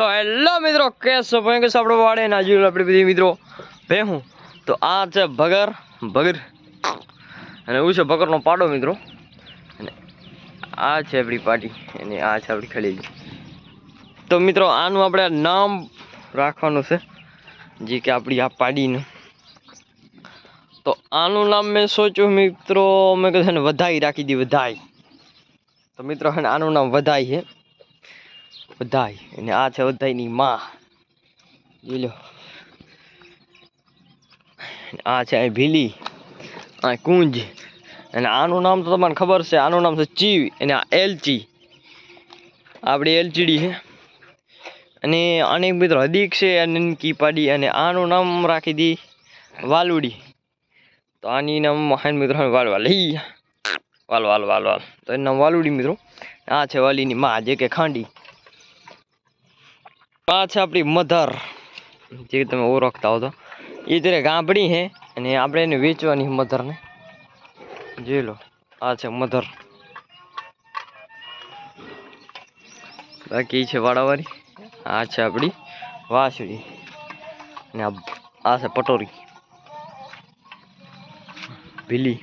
તો હેલો મિત્રો, કેસો ભાઈ કે આપણો વાડે ના જોયું આપણે બધી મિત્રો. ભેહું તો આ છે ભગર ભગર. અને એવું છે ભગરનો પાડો મિત્રો. અને આ છે આપણી પાટી, અને આ છે આપણી ખલેલી તો મિત્રો, આનું આપણે નામ રાખવાનું છે, જે કે આપણી આ પાડીનું. તો આનું નામ મેં સોચ્યું મિત્રો, મેં કીધું છે ને વધાઈ રાખી દી વધાઈ. તો મિત્રો છે આનું નામ વધાઈ છે. વધાઈ અને આ છે વધાઈની માં. જોઈ આ છે અહીં ભીલી, આ કુંજ, અને આનું નામ તો તમને ખબર છે, આનું નામ છે ચીવ, અને આ એલચી. આપણી એલચીડી છે. અને અનેક મિત્રો હદીક છે અને કી પાડી, અને આનું નામ રાખી દી વાલુડી. તો આની નામ મહાન મિત્રો વાલ વાલ વાલ વાલ વાલ વાલ તો એનું નામ વાલુડી મિત્રો. આ છે વાલીની માં, જે કે ખાંડી. આ છે આપણી મધર, જે તમે ઓળખતા હો તો. એ ત્યારે ગાંભડી છે અને આપણે એને વેચવાની મધરને. જોઈ લો, આ છે મધર. બાકી છે વાડાવાળી આ છે આપણી વાસળી, અને આ છે પટોરી. ભીલી.